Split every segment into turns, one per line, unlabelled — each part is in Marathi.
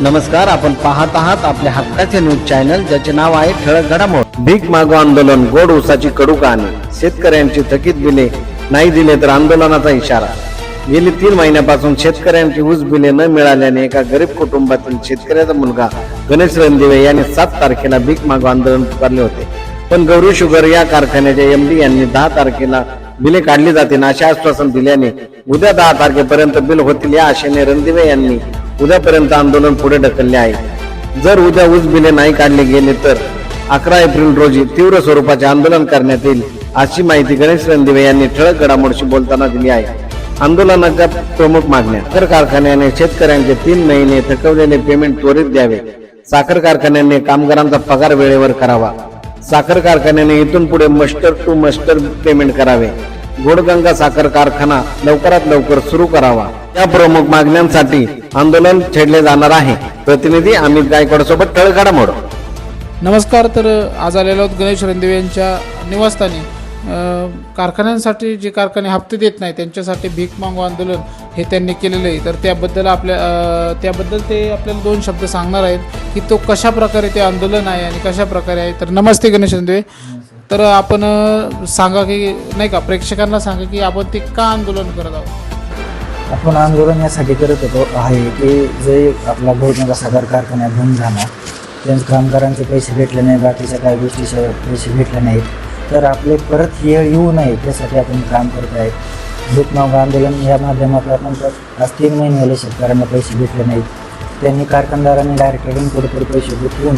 नमस्कार आपण पाहत आहात आपल्या हक्काचे न्यूज चॅनल ज्याचे नाव आहे ठळक घडामोड. भीक मागो आंदोलन गोड ऊसाची कडू कहाणी शेतकऱ्यांची थकीत बिले नाही दिले तर आंदोलनाचा इशारा. गेली तीन महिन्यापासून शेतकऱ्यांची ऊस बिले न मिळाल्याने एका गरीब कुटुंबातील शेतकऱ्याचा मुलगा गणेश रणदिवे यांनी सात तारखेला भीक मागो आंदोलन पुकारले होते. पण गौरी शुगर या कारखान्याच्या एमडी यांनी दहा तारखेला बिले काढली जातील असे आश्वासन दिल्याने उद्या दहा तारखेपर्यंत बिल होतील या आशेने रणदिवे यांनी उद्यापर्यंत आंदोलन पुढे ढकलले आहे. जर उद्या ऊस बिले नाही काढले गेले तर अकरा एप्रिल रोजी तीव्र स्वरूपाचे आंदोलन करण्यात येईल अशी माहिती गणेश रणदिवे यांनी ठळक घडामोडशी बोलताना दिली आहे. आंदोलनाच्या प्रमुख मागण्या साखर कारखान्याने शेतकऱ्यांचे तीन महिने थकवलेले पेमेंट त्वरित द्यावे. साखर कारखान्याने कामगारांचा पगार वेळेवर करावा. साखर कारखान्याने इथून पुढे मस्टर टू मस्टर पेमेंट करावे. गोडगंगा साखर कारखाना लवकरात लवकर सुरू करावा. या प्रमुख मागण्यांसाठी आंदोलन छेडले जाणार आहे. प्रतिनिधी अमित गायकवाड सोबत ठळघडामोड
नमस्कार तर आज आलेलो आहोत गणेश रणदेव यांच्या निवासस्थानी. कारखान्यांसाठी जे कारखाने हप्ते देत नाही त्यांच्यासाठी भीक मागो आंदोलन हे त्यांनी केलेलं आहे. तर त्याबद्दल आपल्या त्याबद्दल ते आपल्याला दोन शब्द सांगणार आहेत की तो कशा प्रकारे ते आंदोलन आहे आणि कशा प्रकारे आहे. तर नमस्ते गणेश रणदिवे. तर आपण सांगा की नाही का प्रेक्षकांना सांगा की आपण ते का आंदोलन करत आहोत?
आपण आंदोलन यासाठी करत होतो. आहे की जे आपला गौतनगर साखर कारखान्यात बंद झाला त्यांच्या कामगारांचे पैसे भेटले नाही बाकीच्या काही गोष्टीचे पैसे भेटले नाहीत. तर आपले परत येळ येऊ नये त्यासाठी आपण काम करत आहे. भूतमाग आंदोलन या माध्यमातून आपण आज तीन महिने झाले शेतकऱ्यांना पैसे भेटले नाहीत. त्यांनी कारखानदारांनी डायरेक्टरकडून पुढे पुढे पैसे गुंतवून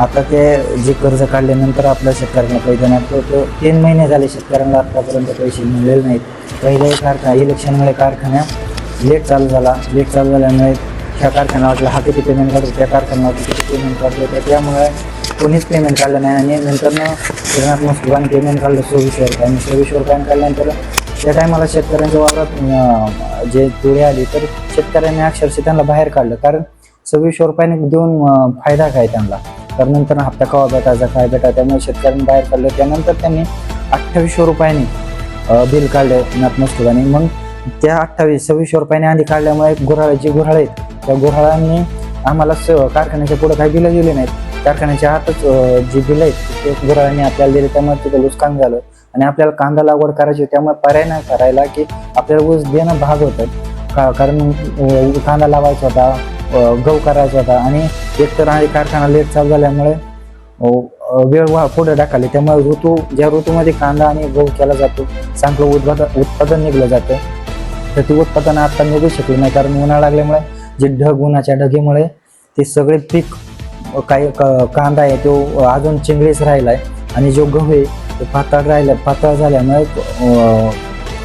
आता ते जे कर्ज काढल्यानंतर आपल्या शेतकऱ्यांना पैसे नाही तो तो तीन महिने झाले शेतकऱ्यांना आतापर्यंत पैसे मिळलेले नाहीत. पहिल्याही कारखाना इलेक्शनमुळे कारखान्या लेट चालू झाला. लेट चालू झाल्यामुळे ह्या कारखान्याला हा किती पेमेंट काढतो त्या कारखान्यावर किती पेमेंट काढतो तर त्यामुळे कोणीच पेमेंट काढलं नाही. आणि नंतरनं किरणात मस्कुबाने पेमेंट काढलं सव्वीसशे रुपये आणि सव्वीसशे रुपयाने काढल्यानंतर त्या टायमाला शेतकऱ्यांच्या वावरात जे तुळे आली तर शेतकऱ्यांनी अक्षरशः त्यांना बाहेर काढलं. कारण सव्वीसशे रुपयाने देऊन फायदा काय त्यांना? तर नंतर हप्ता कवा भेटायचा काय भेटा त्यामुळे शेतकऱ्यांनी बाहेर काढलं त्यानंतर त्यांनी अठ्ठावीसशे रुपयाने बिल काढले नाथमस्तुराने मग त्या अठ्ठावीस सव्वीसशे रुपयाने आधी काढल्यामुळे गुऱ्हाळ्याची जे गुऱ्हाळे आहेत त्या गुऱ्हाळांनी आम्हाला स कारखान्याच्या पुढे काही बिलं दिली नाहीत. कारखान्याच्या आतच जी बिलं आहेत ते गुऱ्हाळांनी आपल्याला दिले. त्यामुळे तिथं नुकसान झालं. आणि आपल्याला कांदा लागवड करायची त्यामुळे पर्याय नाही करायला की आपल्याला ऊस देणं भाग होतं. का कारण कांदा लावायचा होता. गहू करायचा होता. आणि एकतर आणि कारखाना लेट चालू झाल्यामुळे वेळ वा पुढे टाकाली त्यामुळे ऋतू ज्या ऋतूमध्ये कांदा आणि गहू केला जातो चांगलं उत्पादन उत्पादन निघलं जातं. तर ते उत्पादन आता निघू शकलं नाही. कारण उन्हाळा लागल्यामुळे जे ढग उन्हाच्या ढगीमुळे ते सगळे पीक काही कांदा आहे तो अजून चिंगळीच राहिला आहे आणि जो गहू आहे तो पातळ राहिला पातळ झाल्यामुळे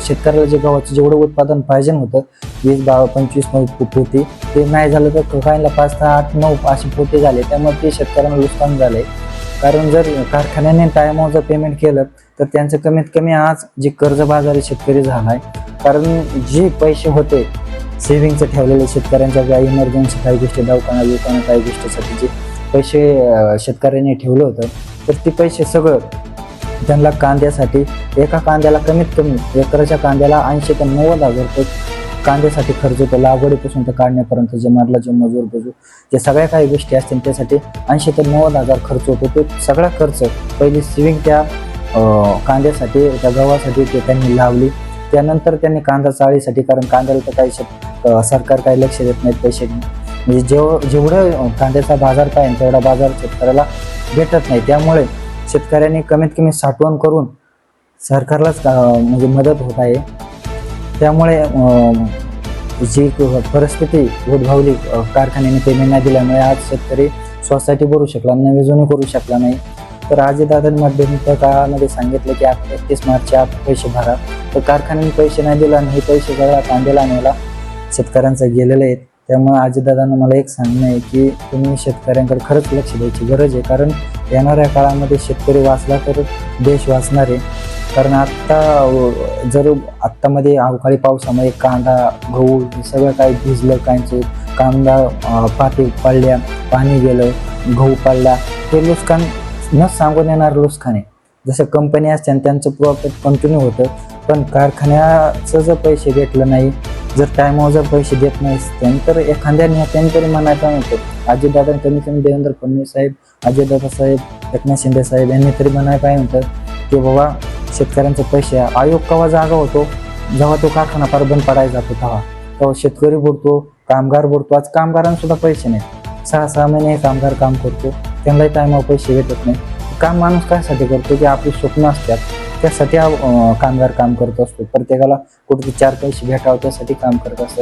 शेतकऱ्याला जे गव्हाचं जेवढं उत्पादन पाहिजे होतं वीस बारा पंचवीस नऊ फूट पोती ते नाही झालं तर काहींना पाच सहा आठ नऊ असे पोते झाले. त्यामुळे ते शेतकऱ्यांना नुकसान झालंय. कारण जर कारखान्याने टायमावर जर पेमेंट केलं तर त्यांचं कमीत कमी आज जे कर्जबाजारी शेतकरी झालाय कारण जे पैसे होते सेव्हिंगचे ठेवलेले शेतकऱ्यांच्या काही इमर्जन्सी काही गोष्टी दवाखाना दुकाना काही गोष्टीसाठी जे पैसे शेतकऱ्यांनी ठेवलं होतं तर ते पैसे सगळं त्यांना कांद्यासाठी एका कांद्याला कमीत कमी एकराच्या कांद्याला ऐंशी ते नव्वद हजार रुपये कांद्यासाठी खर्च होतो लागवडीपासून ते काढण्यापर्यंत जे मधला जे मजूर बजूर जे सगळ्या काही गोष्टी असतील त्यासाठी ऐंशी ते नव्वद हजार खर्च होतो. तो सगळा खर्च पहिली सिविंग त्या कांद्यासाठी त्या गव्हासाठी ते त्यांनी लावली. त्यानंतर त्यांनी कांदा चाळीसाठी कारण कांद्याला तर काही सरकार काही लक्ष देत नाहीत पैसे म्हणजे जेव जेवढं कांद्याचा बाजार पाहिजे तेवढा बाजार शेतकऱ्याला भेटत नाही. त्यामुळे शेतकऱ्यांनी कमीत कमी साठवण करून सरकारलाच म्हणजे मदत होत आहे. त्यामुळे जी परिस्थिती उद्भवली कारखान्याने पेमेंट नाही दिल्यामुळे आज शेतकरी सोसायटी भरू शकला नाही विजोनी करू शकला नाही. तर आजीदादांमध्ये काळामध्ये सांगितलं की आज एकतीस मार्चच्या आत पैसे भरा. तर कारखान्याने पैसे नाही दिला आणि हे पैसे सगळ्या कांद्याला आणायला शेतकऱ्यांचं गेलेले आहेत त्यामुळे आजीदादांना मला एक सांगणं आहे की तुम्ही शेतकऱ्यांकडे खरंच लक्ष द्यायची गरज आहे. कारण येणाऱ्या काळामध्ये शेतकरी वाचला तर देश वाचणार आहे. कारण आत्ता जर आत्तामध्ये अवकाळी पावसामुळे कांदा गहू सगळं काही भिजलं कांचं कांदा अं, पडल्या पाणी गेलं गहू पडला हे नुकसान न सांगून येणार नुकसान आहे. जसं कंपनी असते आणि त्यांचं प्रॉफिट कंटिन्यू होतं पण कारखान्याचं जर पैसे भेटलं नाही जर टायमावर जर पैसे देत नाही त्यानंतर एखाद्या नेत्याने तरी म्हणायचं नव्हतं अजितदादा कमी कमी देवेंद्र फडणवीस साहेब अजितदादा साहेब एकनाथ शिंदे साहेब यांनी तरी म्हणाय काय म्हणतात की बाबा शेतकऱ्यांचे पैसे आयोग केव्हा जागा होतो? जेव्हा तो कारखाना पार बंद पडायला जातो तेव्हा. तेव्हा शेतकरी बुडतो कामगार बुडतो आज कामगारांना सुद्धा पैसे नाहीत. सहा सहा महिने हे कामगार काम करतो त्यांनाही टायमावर पैसे भेटत नाही. काम माणूस कायसाठी करतो? की आपली स्वप्न असतात. त्यासाठी हा, कामगार काम करत असतो. प्रत्येकाला कुठे चार पैसे भेटावं त्यासाठी काम करत असतो